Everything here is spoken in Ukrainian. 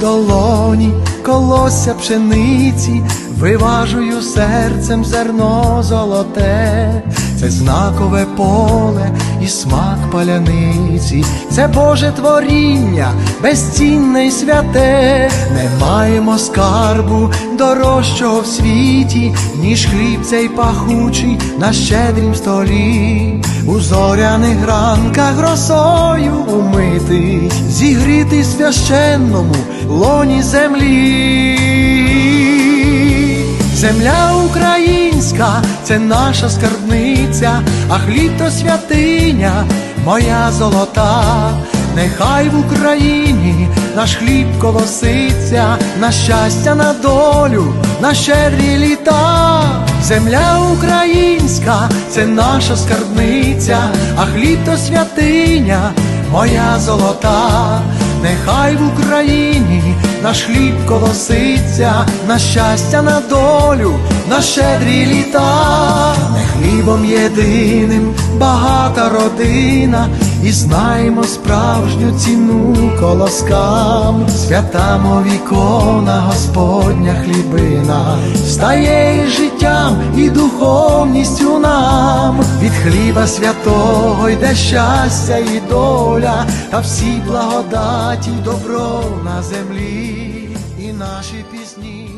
долоні колосся пшениці, виважую серцем зерно золоте, це знакове поле і смак паляниці, це Боже творіння, безцінне й святе, не маємо скарбу дорожчого в світі, ніж хліб цей пахучий на щедрім столі, у зоряних ранках росою умитий, зігрітий священному лоні землі. Земля українська це наша скарбниця, а хліб то святиня, моя золота. Нехай в Україні наш хліб колоситься, на щастя, на долю, на щедрі літа. Земля українська це наша скарбниця, а хліб то святиня, моя золота. Нехай в Україні наш хліб колоситься, на щастя, на долю, на щедрі літа, не хлібом єдиним багата родина, і знаємо справжню ціну колоскам, свята мов ікона, Господня хлібина, стає і життям і духовністю нам, від хліба святого йде щастя і доля, та всі благодаті добро на землі, і наші пісні.